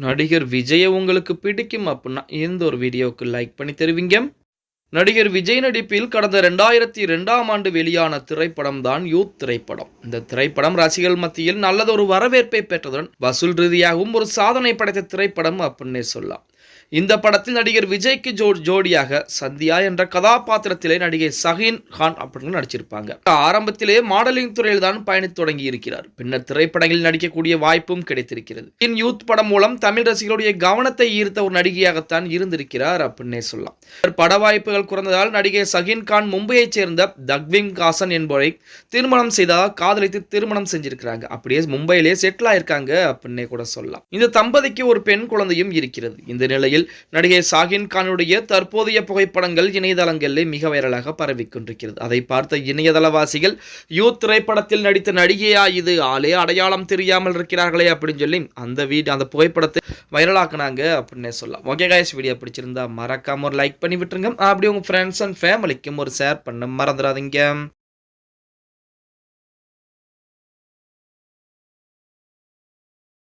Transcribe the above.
நடிகர் விஜயை உங்களுக்கு பிடிக்கும் அப்படின்னா இந்த ஒரு வீடியோவுக்கு லைக் பண்ணி தருவீங்க. நடிகர் விஜய் நடிப்பில் கடந்த ரெண்டாயிரத்தி ரெண்டாம் ஆண்டு வெளியான திரைப்படம் தான் யூத் திரைப்படம். இந்த திரைப்படம் ரசிகர்கள் மத்தியில் நல்லதொரு வரவேற்பை பெற்றதுடன் வசூல் ரீதியாகவும் ஒரு சாதனை படைத்த திரைப்படம் அப்படின்னே சொல்லலாம். இந்த படத்தில் நடிகர் விஜய்க்கு ஜோ ஜோடியாக சந்தியா என்ற கதாபாத்திரத்திலே நடிகை சஹீன் கான் அப்படின்னு நடிச்சிருப்பாங்க. ஆரம்பத்திலே மாடலிங் துறையில் தான் பயணித்து தொடங்கி இருக்கிறார் பின்னர் திரைப்படங்களில் நடிக்கக்கூடிய வாய்ப்பும் கிடைத்திருக்கிறது. இன் யூத் படம் மூலம் தமிழ் ரசிகர்களுடைய கவனத்தை ஈர்த்த ஒரு நடிகையாகத்தான் இருந்திருக்கிறார் அப்படின்னே சொல்லலாம். பட வாய்ப்புகள் குறைந்ததால் நடிகை சஹீன் கான் மும்பையைச் சேர்ந்த தக்விங் காசன் என்பவரை திருமணம் செய்ததாக காதலித்து திருமணம் செஞ்சிருக்கிறாங்க. அப்படியே மும்பையிலே செட்டில் ஆயிருக்காங்க அப்படின்னே கூட சொல்லலாம். இந்த தம்பதிக்கு ஒரு பெண் குழந்தையும் இருக்கிறது. இந்த நிலையில் நடிகை சாகின் கானுடைய தற்போதைய புகைப்படங்கள் இணையதளங்களில் மிக வைரலாக பரவிக்கொண்டிருக்கிறது. அதை பார்த்த இணையதளவாசிகள் யூத் திரைப்படத்தில் நடித்த நடிகையா இது? ஆளே அடையாளம் தெரியாமல் இருக்கிறார்களே அப்படின்னு சொல்லி அந்த வீடு அந்த புகைப்படத்தை வைரலாக்குனாங்க அப்படின்னே சொல்லலாம். ஓகே காய்ஸ் வீடியோ பிடிச்சிருந்தா மறக்காம ஒரு லைக் பண்ணி விட்டுருங்க. அப்படி உங்கள் ஃப்ரெண்ட்ஸ் அண்ட் ஃபேமிலிக்கும் ஒரு ஷேர் பண்ண மறந்துடாதீங்க.